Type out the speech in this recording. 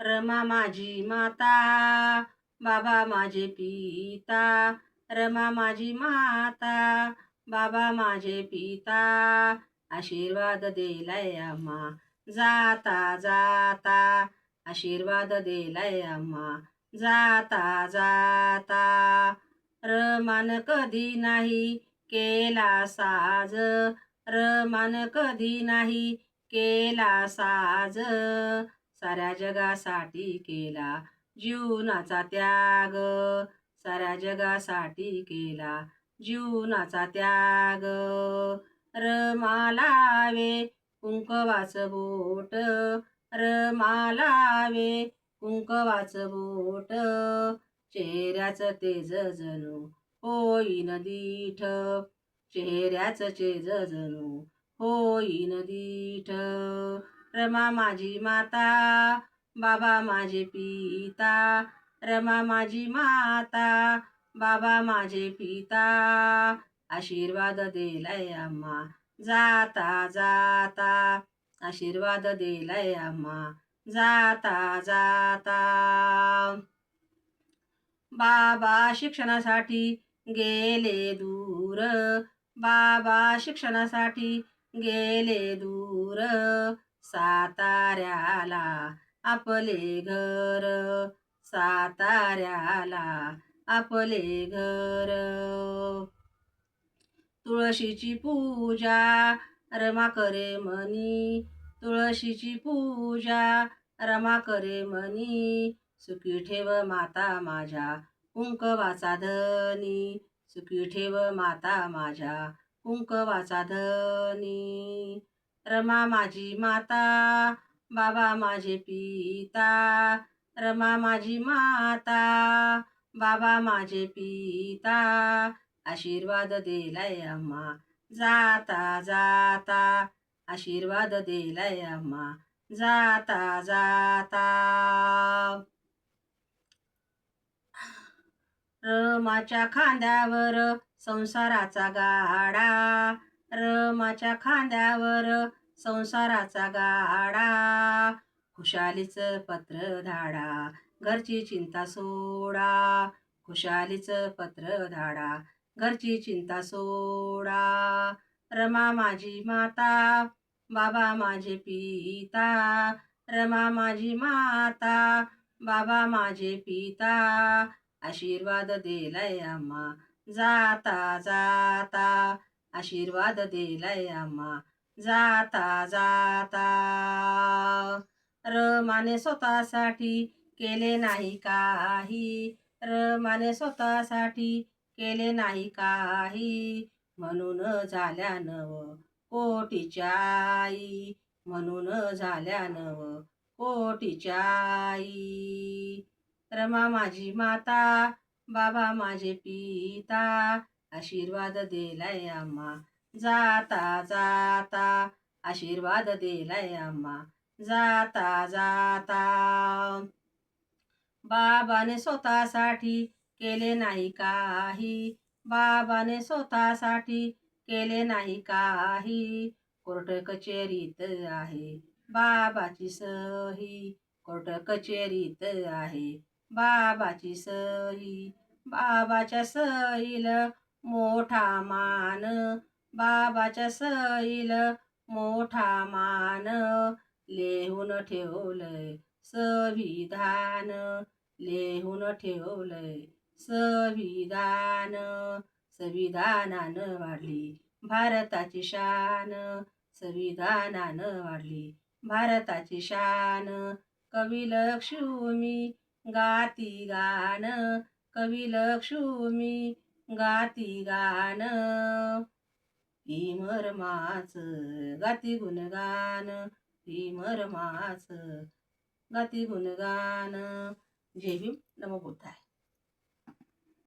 रमा माझी माता बाबा माझे पिता रमा माझी माता बाबा माझे पिता आशीर्वाद दिलाय अम्मा जाता जाता आशीर्वाद दिलाय अम्मा जाता जाता रमान कधी नाही केला साज रमान कधी नाही केला साज साऱ्या जगासाठी केला जीवनाचा त्याग. साऱ्या जगासाठी केला जीवनाचा त्याग. रमालावे कुंकवाचं बोट. रमालावे कुंकवाचं बोट. चेहऱ्याचं तेज जणू होईन दीठ. चेहऱ्याचं चेज जणू होईन दीठ. रमा माझी माता बाबा माझे पिता रमा माझी माता बाबा माझे पिता. आशीर्वाद दिलाय अम्मा जाता जाता. आशीर्वाद दिलाय अम्मा जाता जाता. बाबा शिक्षणासाठी गेले दूर बाबा शिक्षणासाठी गेले दूर. साताऱ्याला आपले घर साताऱ्याला आपले घर. तुळशीची पूजा रमा करे मनी तुळशीची पूजा रमा करे मनी. सुखी ठेव माता माझ्या कुंकवाचा धनी सुखी ठेव माता माझ्या कुंकवाचा धनी. रमा माझी माता बाबा माझे पिता. रमा माझी माता बाबा माझे पिता. आशीर्वाद दिलाय अम्मा जाता जाता. आशीर्वाद दिलाय अम्मा जाता जाता. रमाच्या खांद्यावर संसाराचा गाडा. रमाच्या खांद्यावर संसाराचा गाडा. खुशालीच पत्र धाडा. घरची चिंता सोडा. खुशालीच पत्र धाडा. घरची चिंता सोडा. रमा माझी माता. बाबा माझे पिता. रमा माझी माता. बाबा माझे पिता. आशीर्वाद दिलाय आम्हा. जाता जाता. आशीर्वाद दिलाय आम्हा. जाता जाता. रमाने स्वतःसाठी केले नाही काही. रमाने स्वतःसाठी केले नाही काही. म्हणून झाल्या नव कोटीच्या आई म्हणून झाल्या नव कोटीच्या आई रमा माझी माता बाबा माझे पिता. आशीर्वाद दिलाय आम्हा. जाता जाता आशीर्वाद दिलाय अम्मा. जाता जाता बाबाने स्वतःसाठी केले नाही काही. बाबाने स्वतःसाठी केले नाही काही. कोर्ट कचेरीत आहे. बाबाची सही कोर्ट कचेरीत आहे. बाबाची सही बाबाच्या सहील मोठा मान बाबाच्या सईल मोठा मान लिहून ठेवलंय संविधान लिहून ठेवलंय संविधान संविधानानं वाढली. भारताची शान संविधानानं वाढली. भारताची शान कवी लक्ष्मी गाती गाण कवी लक्ष्मी गाती गाण भीमरमाच गाती गुणगान भीमरमाच गाती गुणगान. जय भीम. नमो बुद्धाय.